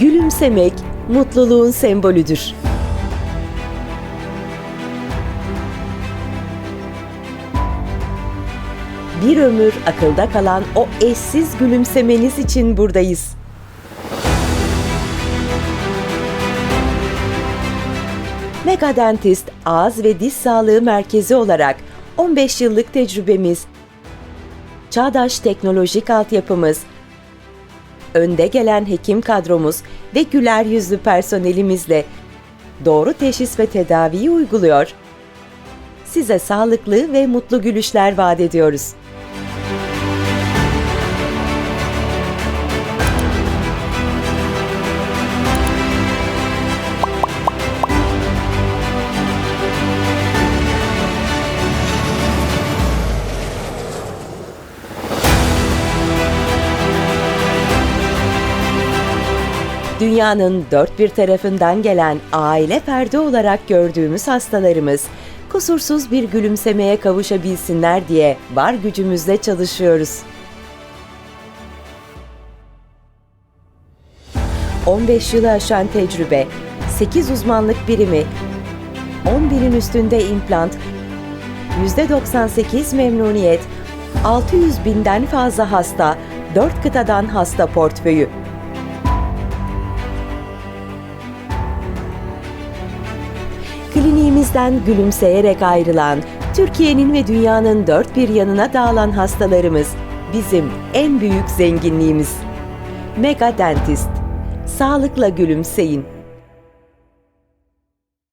Gülümsemek mutluluğun sembolüdür. Bir ömür akılda kalan o eşsiz gülümsemeniz için buradayız. Mega Dentist Ağız ve Diş Sağlığı Merkezi olarak 15 yıllık tecrübemiz, çağdaş teknolojik altyapımız, önde gelen hekim kadromuz ve güler yüzlü personelimizle doğru teşhis ve tedaviyi uyguluyor. Size sağlıklı ve mutlu gülüşler vaat ediyoruz. Dünyanın dört bir tarafından gelen aile ferdi olarak gördüğümüz hastalarımız kusursuz bir gülümsemeye kavuşabilsinler diye var gücümüzle çalışıyoruz. 15 yılı aşan tecrübe, 8 uzmanlık birimi, 10 binin üstünde implant, %98 memnuniyet, 600 binden fazla hasta, 4 kıtadan hasta portföyü. Kliniğimizden gülümseyerek ayrılan, Türkiye'nin ve dünyanın dört bir yanına dağılan hastalarımız bizim en büyük zenginliğimiz. Mega Dentist. Sağlıkla gülümseyin.